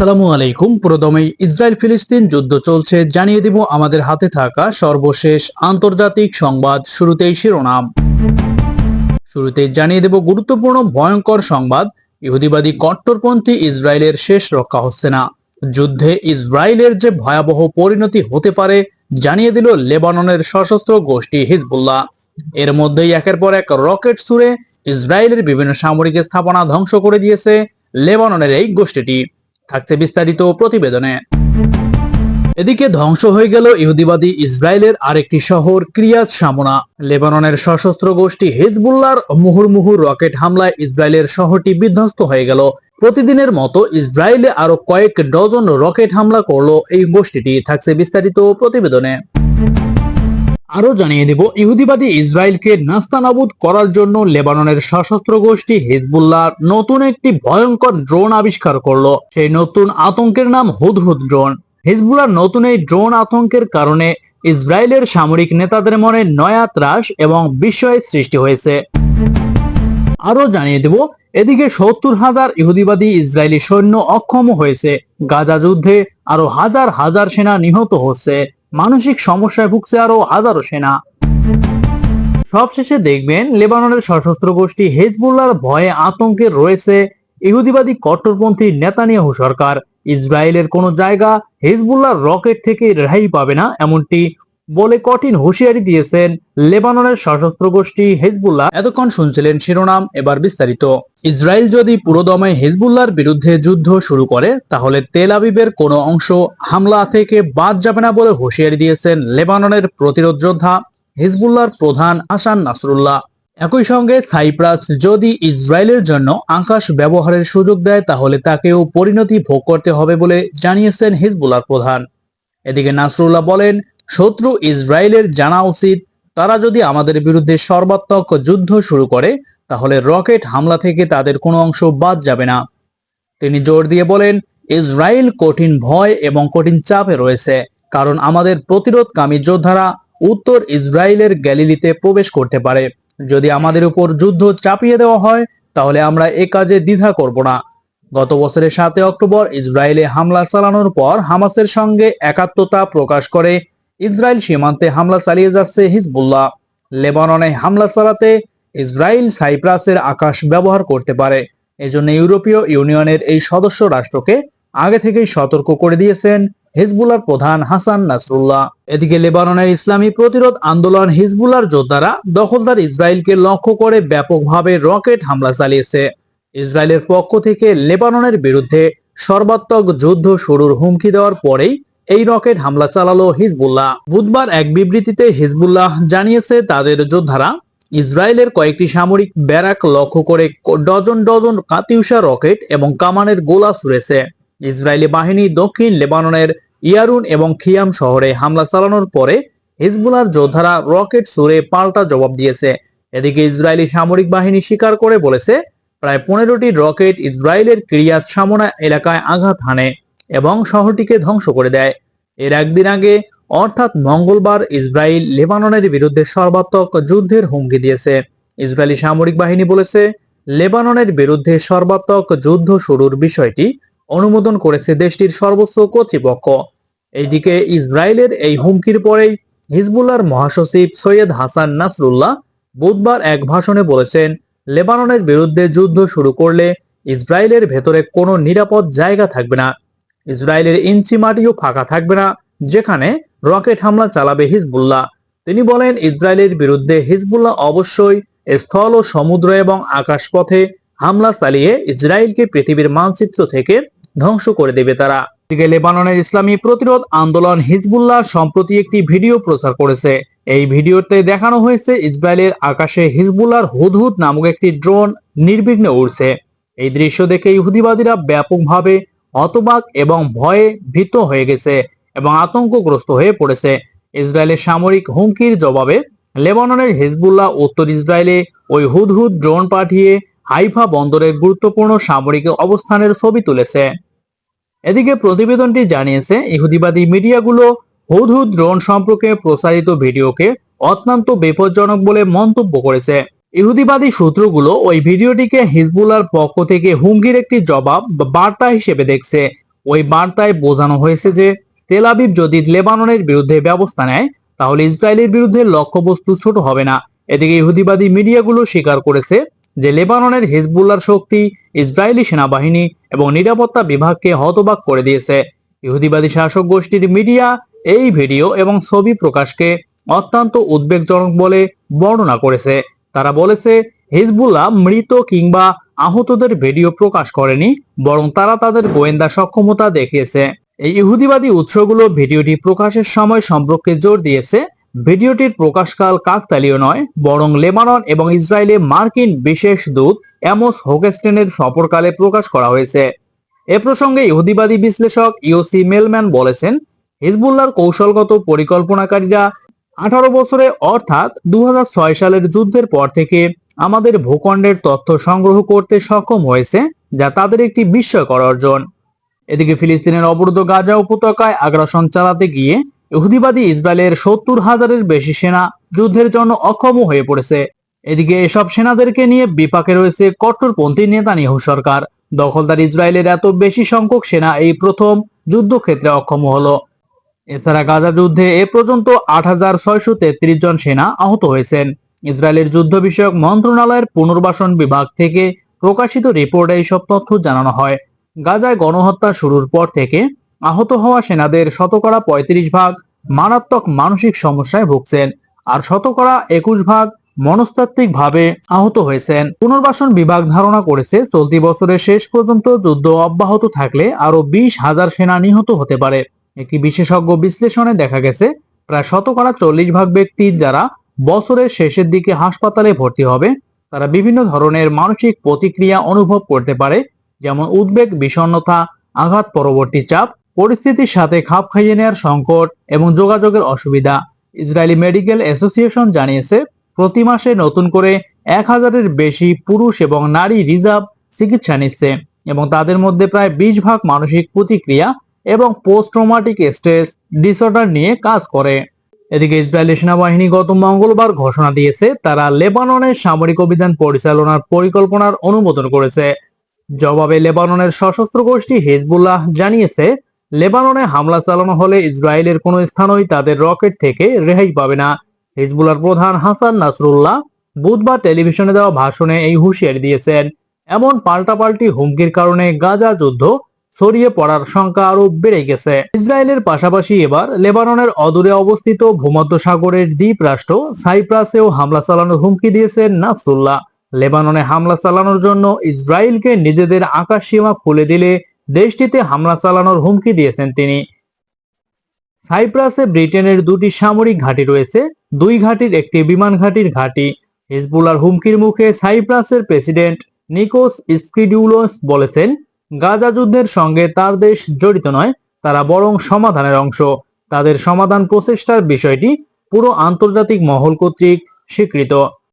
আসসালামু আলাইকুম প্রথমেই ইসরায়েল ফিলিস্তিন যুদ্ধ চলছে। জানিয়ে দিব আমাদের হাতে থাকা সর্বশেষ আন্তর্জাতিক সংবাদ শুরুতেই শিরোনাম। শুরুতেই জানিয়ে দেব গুরুত্বপূর্ণ ভয়ঙ্কর সংবাদ। ইহুদিবাদী কট্টরপন্থী ইসরায়েলের শেষ রক্ষা হচ্ছে না। যুদ্ধে ইসরায়েলের যে ভয়াবহ পরিণতি হতে পারে, জানিয়ে দিল লেবাননের সশস্ত্র গোষ্ঠী হিজবুল্লাহ। এর মধ্যেই একের পর এক রকেট ছুড়ে ইসরায়েলের বিভিন্ন সামরিক স্থাপনা ধ্বংস করে দিয়েছে লেবাননের এই গোষ্ঠীটি। থাকছে বিস্তারিত প্রতিবেদনে। এদিকে ধ্বংস হয়ে গেল ইহুদিবাদী ইসরায়েলের আরেকটি শহর ক্রিয়াত সামোনা লেবাননের সশস্ত্র গোষ্ঠী হিজবুল্লার মুহুর্মুহু রকেট হামলায় ইসরায়েলের শহরটি বিধ্বস্ত হয়ে গেল। প্রতিদিনের মতো ইসরায়েলে আরও কয়েক ডজন রকেট হামলা করল এই গোষ্ঠীটি। থাকছে বিস্তারিত প্রতিবেদনে। আরও জানিয়ে দেব, ইহুদিবাদী ইসরায়েলকে নাস্তানাবুদ করার জন্য লেবাননের সশস্ত্র গোষ্ঠী হিজবুল্লাহ নতুন একটি ভয়ঙ্কর ড্রোন আবিষ্কার করল। সেই নতুন আতঙ্কের নাম হুদহুদ ড্রোন। হিজবুল্লাহর নতুন এই ড্রোন আতঙ্কের কারণে ইসরায়েলের সামরিক নেতাদের মনে নয়া ত্রাস এবং বিস্ময়ের সৃষ্টি হয়েছে। আরও জানিয়ে দেব, এদিকে সত্তর হাজার ইহুদিবাদী ইসরায়েলি সৈন্য অক্ষম হয়েছে। গাজা যুদ্ধে আরও হাজার হাজার সেনা নিহত হচ্ছে। মানসিক সমস্যায় ভুগছে আরও হাজারো সেনা। সবশেষে দেখবেন, লেবাননের সশস্ত্র গোষ্ঠী হেজবুল্লার ভয়ে আতঙ্কে রয়েছে ইহুদিবাদী কট্টরপন্থী নেতানিয়াহু সরকার। ইসরায়েলের কোনো জায়গা হেজবুল্লার রকেট থেকে রেহাই পাবে না, এমনটি বলে কঠিন হুঁশিয়ারি দিয়েছেন লেবাননের সশস্ত্র গোষ্ঠী হেজবুল্লাহ। এতক্ষণ শুনছিলেন শিরোনাম, এবার বিস্তারিত। ইসরায়েল যদি পুরোদমে হেজবুল্লাহর বিরুদ্ধে যুদ্ধ শুরু করে, তাহলে তেল আবিবের কোনো অংশ হামলা থেকে বাদ যাবে না বলে হুঁশিয়ারি দিয়েছেন লেবাননের প্রতিরোধ যোদ্ধা হিজবুল্লাহর প্রধান হাসান নাসরুল্লাহ। একই সঙ্গে সাইপ্রাস যদি ইসরায়েলের জন্য আকাশ ব্যবহারের সুযোগ দেয়, তাহলে তাকেও পরিণতি ভোগ করতে হবে বলে জানিয়েছেন হিজবুল্লাহর প্রধান। এদিকে নাসরুল্লাহ বলেন শত্রু ইসরায়েলের জানা উচিত। তারা যদি আমাদের বিরুদ্ধে সর্বাত্মক যুদ্ধ শুরু করে, তাহলে রকেট হামলা থেকে তাদের কোনো অংশ বাদ যাবে না। তিনি জোর দিয়ে বলেন, ইসরায়েল কঠিন ভয় এবং কঠিন চাপে রয়েছে, কারণ আমাদের প্রতিরোধকামী যোদ্ধারা উত্তর ইসরায়েলের গ্যালিলিতে প্রবেশ করতে পারে। যদি আমাদের উপর যুদ্ধ চাপিয়ে দেওয়া হয়, তাহলে আমরা এ কাজে দ্বিধা করব না। গত বছরের সাতই অক্টোবর ইসরায়েলে হামলা চালানোর পর হামাসের সঙ্গে একাত্মতা প্রকাশ করে ইসরায়েল সীমান্তে হামলা চালিয়ে যাচ্ছে হিজবুল্লাহ। লেবাননে হামলা চালাতে ইসরায়েল সাইপ্রাসের আকাশ ব্যবহার করতে পারে। এজন্য ইউরোপীয় ইউনিয়নের এই সদস্য রাষ্ট্রকে আগে থেকেই সতর্ক করে দিয়েছেন হিজবুল্লার প্রধান হাসান নাসরুল্লাহ। এদিকে লেবাননের ইসলামী প্রতিরোধ আন্দোলন হিজবুল্লার যোদ্ধারা দখলদার ইসরায়েলকে লক্ষ্য করে ব্যাপকভাবে রকেট হামলা চালিয়েছে। ইসরায়েলের পক্ষ থেকে লেবাননের বিরুদ্ধে সর্বাত্মক যুদ্ধ শুরুর হুমকি দেওয়ার পরেই এই রকেট হামলা চালালো হিজবুল্লাহ। বুধবার এক বিবৃতিতে হিজবুল্লাহ জানিয়েছে, তাদের যোদ্ধারা ইসরায়েলের কয়েকটি সামরিক ব্যারাক লক্ষ্য করে ডজন ডজন কাতিউষা রকেট এবং কামানের গোলা ছুড়েছে। ইসরায়েলি বাহিনী দক্ষিণ লেবাননের ইয়ারুন এবং খিয়াম শহরে হামলা চালানোর পরে হিজবুলার যোদ্ধারা রকেট ছুড়ে পাল্টা জবাব দিয়েছে। এদিকে ইসরায়েলি সামরিক বাহিনী স্বীকার করে বলেছে, প্রায় পনেরোটি রকেট ইসরায়েলের ক্রিয়াত সামনা এলাকায় আঘাত হানে। এবং শহরটিকে ধ্বংস করে দেয়। এর একদিন আগে, অর্থাৎ মঙ্গলবার, ইসরায়েল লেবাননের বিরুদ্ধে সর্বাত্মক যুদ্ধের হুমকি দিয়েছে। ইসরায়েলি সামরিক বাহিনী বলেছে, লেবাননের বিরুদ্ধে সর্বাত্মক যুদ্ধ শুরুর বিষয়টি অনুমোদন করেছে দেশটির সর্বোচ্চ কর্তৃপক্ষ। এইদিকে ইসরায়েলের এই হুমকির পরেই হিজবুল্লাহর মহাসচিব সৈয়দ হাসান নাসরুল্লাহ বুধবার এক ভাষণে বলেছেন, লেবাননের বিরুদ্ধে যুদ্ধ শুরু করলে ইসরায়েলের ভেতরে কোনো নিরাপদ জায়গা থাকবে না। ইসরায়েলের ইঞ্চি মাটিও ফাঁকা থাকবে না, যেখানে রকেট হামলা চালাবে হিজবুল্লাহ। তিনি বলেন, ইসরায়েলের বিরুদ্ধে হিজবুল্লাহ অবশ্যই স্থল ও সমুদ্র এবং আকাশপথে হামলা চালিয়ে ইসরায়েলকে পৃথিবীর মানচিত্র থেকে ধ্বংস করে দেবে তারা। এদিকে লেবাননের ইসলামী প্রতিরোধ আন্দোলন হিজবুল্লাহ সম্প্রতি একটি ভিডিও প্রচার করেছে। এই ভিডিওতে দেখানো হয়েছে, ইসরায়েলের আকাশে হিজবুল্লাহর হুদহুদ নামক একটি ড্রোন নির্বিঘ্নে উড়ছে। এই দৃশ্য দেখে ইহুদিবাদীরা ব্যাপকভাবে হতবাক এবং ভয়ে ভীত হয়ে গেছে এবং আতঙ্কগ্রস্ত হয়ে পড়েছে। ইসরায়েলের সামরিক হুমকির জবাবে লেবাননের হিজবুল্লাহ উত্তর ইসরায়েলে ওই হুদহুদ ড্রোন পাঠিয়ে হাইফা বন্দরের গুরুত্বপূর্ণ সামরিক অবস্থানের ছবি তুলেছে। এদিকে প্রতিবেদনটি জানিয়েছে, ইহুদিবাদী মিডিয়াগুলো হুদহুদ ড্রোন সম্পর্কে প্রচারিত ভিডিওকে অত্যন্ত বিপজ্জনক বলে মন্তব্য করেছে। ইহুদিবাদী সূত্রগুলো ওই ভিডিওটিকে হিজবুল্লার পক্ষ থেকে হুমকির একটি জবাব বা বার্তা হিসেবে দেখছে। ওই বার্তায় বোঝানো হয়েছে যে, তেল আবিব যদি লেবাননের বিরুদ্ধে ব্যবস্থা নেয়, তাহলে ইসরায়েলের বিরুদ্ধে লক্ষ্যবস্তু ছোট হবে না। এদিকে ইহুদিবাদী মিডিয়াগুলো স্বীকার করেছে যে, লেবাননের হিজবুল্লার শক্তি ইসরায়েলি সেনাবাহিনী এবং নিরাপত্তা বিভাগকে হতবাক করে দিয়েছে। ইহুদিবাদী শাসক গোষ্ঠীর মিডিয়া এই ভিডিও এবং ছবি প্রকাশকে অত্যন্ত উদ্বেগজনক বলে বর্ণনা করেছে। তারা বলেছে, হিজবুল্লাহ মৃত কিংবা আহতদের ভিডিও প্রকাশ করেনি, বরং তারা তাদের গোয়েন্দা সক্ষমতা দেখিয়েছে। এই ইহুদিবাদী উৎসগুলো ভিডিওটি প্রকাশের সময় সম্পর্কে জোর দিয়েছে। ভিডিওটির প্রকাশকাল কাকতালীয় নয়, বরং লেবানন এবং ইসরায়েলে মার্কিন বিশেষ দূত অ্যামোস হোকেস্টেনের সফরকালে প্রকাশ করা হয়েছে। এ প্রসঙ্গে ইহুদিবাদী বিশ্লেষক ইওসি মেলম্যান বলেছেন, হিজবুল্লাহর কৌশলগত পরিকল্পনাকারীরা আঠারো বছরে, অর্থাৎ দু হাজার ছয় সালের যুদ্ধের পর থেকে আমাদের ভূখণ্ডের তথ্য সংগ্রহ করতে সক্ষম হয়েছে, যা তাদের একটি বিস্ময়কর অর্জন। এদিকে ফিলিস্তিনের অবরুদ্ধ গাজা উপত্যকায় আগ্রাসন চালাতে গিয়ে ইহুদিবাদী ইসরায়েলের সত্তর হাজারের বেশি সেনা যুদ্ধের জন্য অক্ষম হয়ে পড়েছে। এদিকে এসব সেনাদেরকে নিয়ে বিপাকে রয়েছে কট্টরপন্থী নেতা নেতানিয়াহু সরকার। দখলদার ইসরায়েলের এত বেশি সংখ্যক সেনা এই প্রথম যুদ্ধক্ষেত্রে অক্ষম হলো। এছাড়া গাজা যুদ্ধে এ পর্যন্ত আট হাজার তেত্রিশ জন সেনা আহত হয়েছেন। ইসরায়েলের যুদ্ধ বিষয়ক মন্ত্রণালয়ের পুনর্বাসন বিভাগ থেকে প্রকাশিত রিপোর্টে এইসব তথ্য জানানো হয়। গাজায় গণহত্যা শুরুর পর থেকে আহত হওয়া সেনাদের শতকরা পঁয়ত্রিশ ভাগ মারাত্মক মানসিক সমস্যায় ভুগছেন আর শতকরা একুশ ভাগ মনস্তাত্ত্বিক ভাবে আহত হয়েছেন। পুনর্বাসন বিভাগ ধারণা করেছে, চলতি বছরের শেষ পর্যন্ত যুদ্ধ অব্যাহত থাকলে আরও বিশ হাজার সেনা নিহত হতে পারে। একটি বিশেষজ্ঞ বিশ্লেষণে দেখা গেছে, প্রায় শতকরা চল্লিশ ভাগ ব্যক্তি যারা বছরের শেষের দিকে হাসপাতালে ভর্তি হবে, তারা বিভিন্ন ধরনের মানসিক প্রতিক্রিয়া অনুভব করতে পারে, যেমন উদ্বেগ, বিষণ্ণতা, আঘাত, পরবর্তী চাপ, পরিস্থিতির সাথে খাপ খাইয়ে নেওয়ার সংকট এবং যোগাযোগের অসুবিধা। ইসরায়েলি মেডিকেল অ্যাসোসিয়েশন জানিয়েছে, প্রতি মাসে নতুন করে এক হাজারের বেশি পুরুষ এবং নারী রিজার্ভ চিকিৎসা নিচ্ছে এবং তাদের মধ্যে প্রায় বিশ ভাগ মানসিক প্রতিক্রিয়া এবং পোস্ট ট্রমাটিক স্ট্রেস ডিসঅর্ডার নিয়ে কাজ করে। এদিকে ইসরায়েলি সেনাবাহিনী গত মঙ্গলবার ঘোষণা দিয়েছে, তারা লেবাননের সামরিক অভিযান পরিচালনার পরিকল্পনার অনুমোদন করেছে। জবাবে লেবাননের সশস্ত্র গোষ্ঠী হিজবুল্লাহ জানিয়েছে, লেবাননে হামলা চালানো হলে ইসরায়েলের কোনো স্থানই তাদের রকেট থেকে রেহাই পাবে না। হিজবুল্লাহর প্রধান হাসান নাসরুল্লাহ বুধবার টেলিভিশনে দেওয়া ভাষণে এই হুঁশিয়ারি দিয়েছেন, এমন পাল্টাপাল্টি হুমকির কারণে গাজা যুদ্ধ ছড়িয়ে পড়ার সংখ্যা আরও বেড়ে গেছে। ইসরায়েলের পাশাপাশি এবার লেবাননের অদূরে অবস্থিত ভূমধ্য সাগরের দ্বীপ রাষ্ট্র সাইপ্রাসেও হামলা চালানোর হুমকি দিয়েছেন নাসরুল্লাহ। লেবাননে হামলা চালানোর জন্য ইসরায়েলকে নিজেদের আকাশ সীমা খুলে দিলে দেশটিতে হামলা চালানোর হুমকি দিয়েছেন তিনি। সাইপ্রাসে ব্রিটেনের দুটি সামরিক ঘাঁটি রয়েছে, দুই ঘাঁটির একটি বিমান ঘাঁটির ঘাঁটি। হিজবুল্লার হুমকির মুখে সাইপ্রাসের প্রেসিডেন্ট নিকোস স্কিডিউলোস বলেছেন গাজা যুদ্ধের সঙ্গে তার দেশ জড়িত নয়, তারা বরং সমাধানের অংশ। তাদের সমাধান প্রচেষ্টার বিষয়টি পুরো আন্তর্জাতিক মহল কর্তৃক স্বীকৃত।